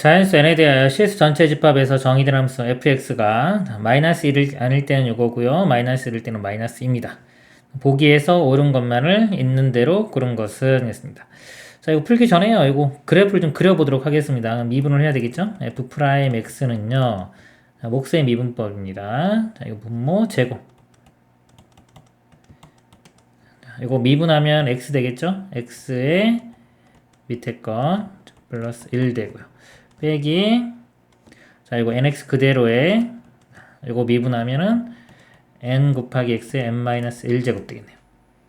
자연수 n에 대하여 실수 전체 집합에서 정의된 함수 fx가 마이너스 1일 아닐 때는 요거고요. 마이너스 1일 때는 마이너스 2입니다. 보기에서 옳은 것만을 있는 대로 고른 것은 했습니다. 자, 이거 풀기 전에요. 이거 그래프를 좀 그려보도록 하겠습니다. 미분을 해야 되겠죠? f 프라임 x는요. 자, 목수의 미분법입니다. 자, 이거 분모 제곱. 자, 이거 미분하면 x 되겠죠? x의 밑에 거 플러스 1 되고요. 빼기 자 이거 nx 그대로에 이거 미분하면은 n 곱하기 x의 n-1 제곱 되겠네요.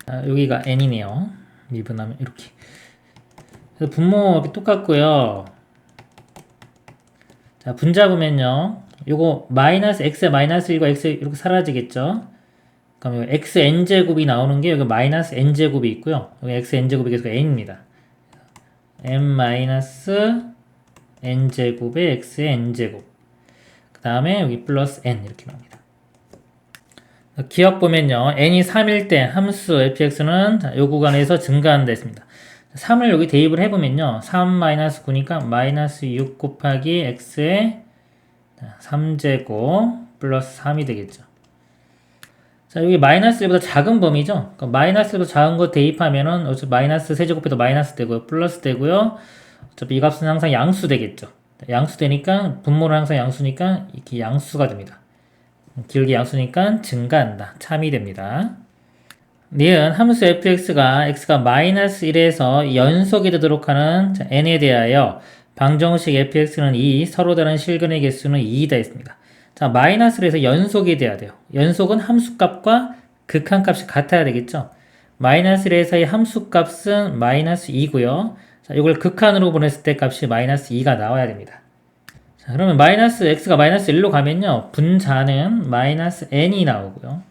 아, 여기가 n이네요. 미분하면 이렇게. 그래서 분모 똑같고요. 자 분자 보면요. 요거 마이너스 x 마이너스 1과 x 이렇게 사라지겠죠. 그럼 여기 x n 제곱이 나오는 게 여기 마이너스 n 제곱이 있고요. 여기 x n 제곱이 계속 n입니다. n 마이너스 n제곱의 x의 n제곱 그 다음에 여기 플러스 n 이렇게 나옵니다. 기억 보면요. n이 3일 때 함수 fx는 요 구간에서 증가한다 했습니다. 3을 여기 대입을 해보면요. 3-9니까 마이너스 6 곱하기 x의 3제곱 플러스 3이 되겠죠. 자, 여기 마이너스 1보다 작은 범위죠. 그러니까 마이너스 1보다 작은 거 대입하면은 마이너스 세제곱해도 마이너스 되고요. 플러스 되고요. 어차피 이 값은 항상 양수 되겠죠. 양수 되니까 분모는 항상 양수니까 이렇게 양수가 됩니다. 길게 양수니까 증가한다. 참이 됩니다. 니은 함수 fx가 x가 마이너스 1에서 연속이 되도록 하는 n에 대하여 방정식 fx는 2, 서로 다른 실근의 개수는 2이다 했습니다. 자, 마이너스 1에서 연속이 돼야 돼요. 연속은 함수값과 극한값이 같아야 되겠죠. 마이너스 1에서의 함수값은 마이너스 2고요. 자, 이걸 극한으로 보냈을 때 값이 마이너스 2가 나와야 됩니다. 자, 그러면 마이너스 x가 마이너스 1로 가면요. 분자는 마이너스 n이 나오고요.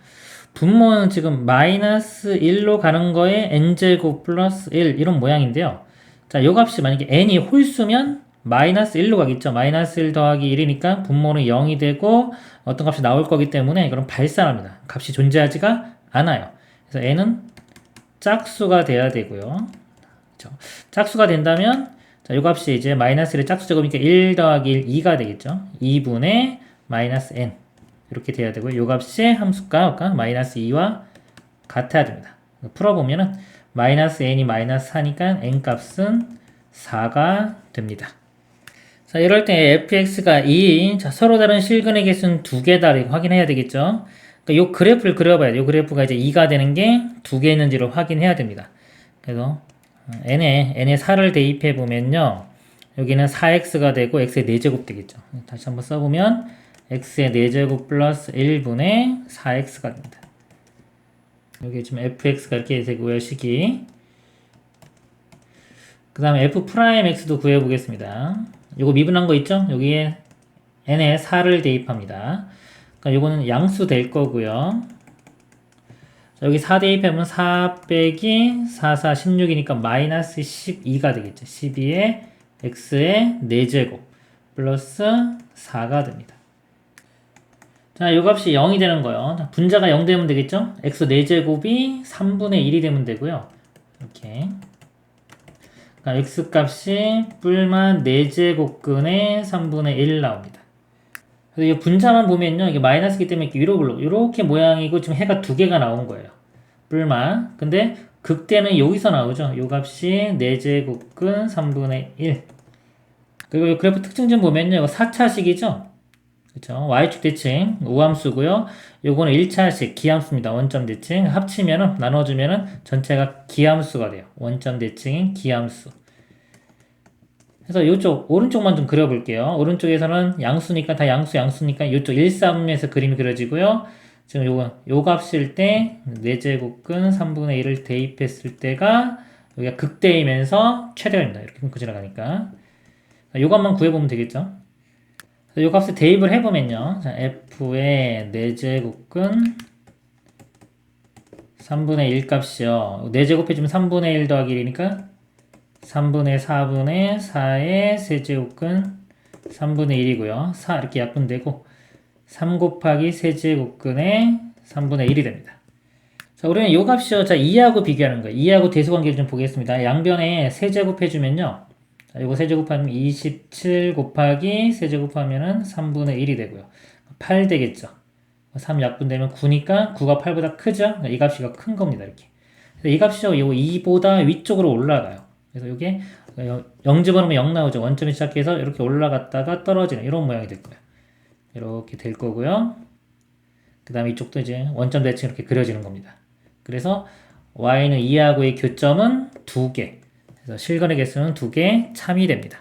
분모는 지금 마이너스 1로 가는 거에 n제곱 플러스 1 이런 모양인데요. 자, 요 값이 만약에 n이 홀수면 마이너스 1로 가겠죠. 마이너스 1 더하기 1이니까 분모는 0이 되고 어떤 값이 나올 거기 때문에 이건 발산합니다. 값이 존재하지가 않아요. 그래서 n은 짝수가 돼야 되고요. 그렇죠? 짝수가 된다면 자, 요 값이 이제 마이너스 1의 짝수 제곱이니까 1 더하기 1, 2가 되겠죠. 2분의 마이너스 n 이렇게 돼야 되고요. 요 값이 함수값과 마이너스 2와 같아야 됩니다. 풀어보면은 마이너스 n이 마이너스 4니까 n 값은 4가 됩니다. 자, 이럴 때 fx가 2, 자, 서로 다른 실근의 개수는 두 개다 확인해야 되겠죠. 그러니까 요 그래프를 그려봐야 돼요. 요 그래프가 이제 2가 되는 게 두 개 있는지를 확인해야 됩니다. 그래서 n에 n에 4를 대입해 보면요. 여기는 4x가 되고 x의 4제곱 되겠죠. 다시 한번 써보면 x의 4제곱 플러스 1분의 4x가 됩니다. 여기 지금 fx가 이렇게 되고요. 식이 그 다음에 f 프라임 x도 구해보겠습니다. 요거 미분한 거 있죠? 여기에 n에 4를 대입합니다. 그러니까 요거는 양수 될 거고요. 여기 4 대입하면 4 빼기 4, 4, 16이니까 마이너스 12가 되겠죠. 12에 x의 4제곱 플러스 4가 됩니다. 자, 요 값이 0이 되는 거예요. 분자가 0 되면 되겠죠? x 4제곱이 3분의 1이 되면 되고요. 이렇게. 그러니까 x 값이 뿔만 4제곱근의 3분의 1 나옵니다. 그래서 이 분자만 보면요. 이게 마이너스기 때문에 이렇게 위로 불러. 이렇게 모양이고 지금 해가 두 개가 나온 거예요. 뿔만. 근데 극대는 여기서 나오죠. 요 값이 4제곱근 3분의 1. 그리고 이 그래프 특징 좀 보면요. 이거 4차식이죠. 그렇죠. y축 대칭 우함수고요. 요거는 1차식 기함수입니다. 원점 대칭 합치면은 나눠주면은 전체가 기함수가 돼요. 원점 대칭인 기함수. 그래서 이쪽 오른쪽만 좀 그려볼게요. 오른쪽에서는 양수니까 다 양수 양수니까 이쪽 1, 3에서 그림이 그려지고요. 지금 요거 요 값일 때 4제곱근 3분의 1을 대입했을 때가 여기가 극대이면서 최대입니다. 이렇게 끊고 지나가니까 요것만 구해보면 되겠죠. 요 값을 대입을 해보면요. 자, f의 4제곱근 3분의 1 값이요. 4제곱 해주면 3분의 1 더하기 1이니까 3분의 4분의 4의 세제곱근 3분의 1이고요. 4 이렇게 약분되고 3 곱하기 세제곱근의 3분의 1이 됩니다. 자, 우리는 요 값이요. 자, 2하고 비교하는 거예요. 2하고 대수 관계를 좀 보겠습니다. 양변에 세제곱 해주면요. 자, 요거 세제곱하면 27 곱하기 세제곱하면은 3분의 1이 되고요. 8 되겠죠. 3 약분되면 9니까 9가 8보다 크죠? 이 값이 큰 겁니다. 이렇게. 이 값이요. 요거 2보다 위쪽으로 올라가요. 그래서 이게 0 집어넣으면 0 나오죠. 원점에 시작해서 이렇게 올라갔다가 떨어지는 이런 모양이 될 거예요. 이렇게 될 거고요. 그 다음에 이쪽도 이제 원점 대칭 이렇게 그려지는 겁니다. 그래서 y는 2하고의 교점은 2개. 그래서 실근의 개수는 2개 참이 됩니다.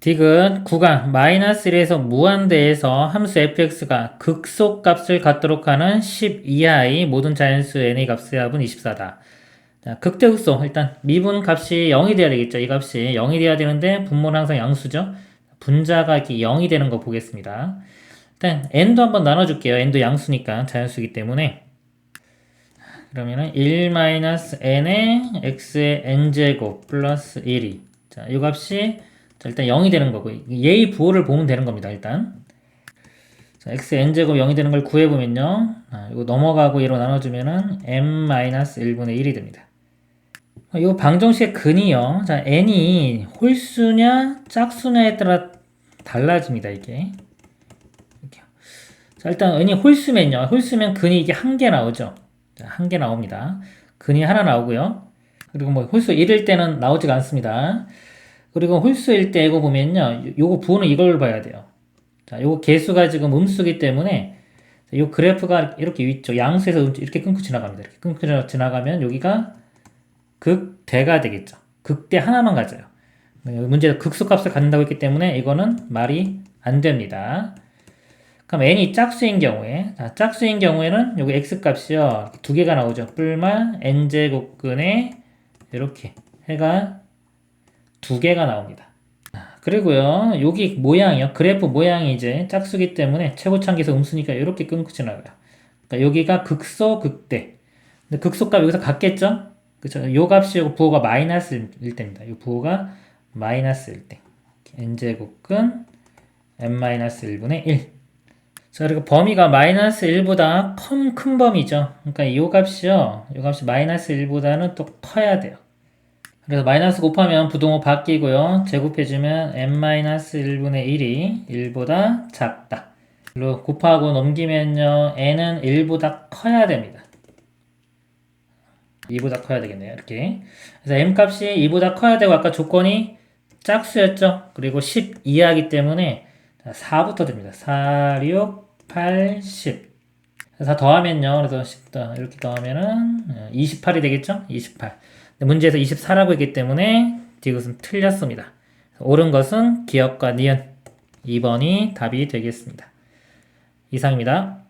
딕은 구간 마이너스 1에서 무한대에서 함수 fx가 극소값을 갖도록 하는 10 이하의 모든 자연수 n의 값의 합은 24다. 자, 극대극소 일단 미분 값이 0이 돼야 되겠죠. 이 값이 0이 돼야 되는데 분모는 항상 양수죠. 분자가 이렇게 0이 되는 거 보겠습니다. 일단 n도 한번 나눠줄게요. n도 양수니까 자연수이기 때문에 그러면은 1-n의 x의 n제곱 플러스 1이 자, 이 값이 자, 일단 0이 되는 거고 예의 부호를 보면 되는 겁니다. 일단 자, x n제곱 0이 되는 걸 구해보면요. 아, 이거 넘어가고 1로 나눠주면은 m-1분의 1이 됩니다. 이 방정식의 근이요. 자, n이 홀수냐 짝수냐에 따라 달라집니다. 이게. 이렇게요. 자, 일단 n이 홀수면요. 홀수면 근이 이게 한 개 나오죠. 자, 한개 나옵니다. 근이 하나 나오고요. 그리고 뭐 홀수 1일 때는 나오지가 않습니다. 그리고 홀수일 때 이거 보면요. 요거 부호는 이걸 봐야 돼요. 자, 요거 개수가 지금 음수기 때문에 요 그래프가 이렇게 위쪽 양수에서 이렇게 끊고 지나갑니다. 이렇게 끊고 지나가면 여기가 극대가 되겠죠. 극대 하나만 가져요. 문제에서 극소값을 갖는다고 했기 때문에 이거는 말이 안 됩니다. 그럼 n이 짝수인 경우에 자, 짝수인 경우에는 여기 x 값이요 두 개가 나오죠. 뿔마 n 제곱근에 이렇게 해가 두 개가 나옵니다. 그리고요 여기 모양이요 그래프 모양이 이제 짝수기 때문에 최고창기에서 음수니까 이렇게 끊고 지나가요. 그러니까 여기가 극소 극대. 근데 극소값 여기서 같겠죠? 그쵸? 요 값이 요 부호가 마이너스일 때입니다. 요 부호가 마이너스일 때. n제곱근 n-1분의 1. 자, 그리고 범위가 마이너스 1보다 큰, 큰 범위죠. 그러니까 이 값이요. 이 값이 마이너스 1보다는 또 커야 돼요. 그래서 마이너스 곱하면 부동호 바뀌고요. 제곱해주면 n-1분의 1이 1보다 작다. 그리고 곱하고 넘기면요. n은 1보다 커야 됩니다. 2보다 커야 되겠네요. 이렇게. 그래서 m 값이 2보다 커야 되고 아까 조건이 짝수였죠. 그리고 10 이하기 때문에 4부터 됩니다. 4, 6, 8, 10. 다 더하면요. 그래서 10 더, 이렇게 더하면은 28이 되겠죠? 28. 문제에서 24라고 했기 때문에 디귿은 틀렸습니다. 옳은 것은 기억과 니은 2번이 답이 되겠습니다. 이상입니다.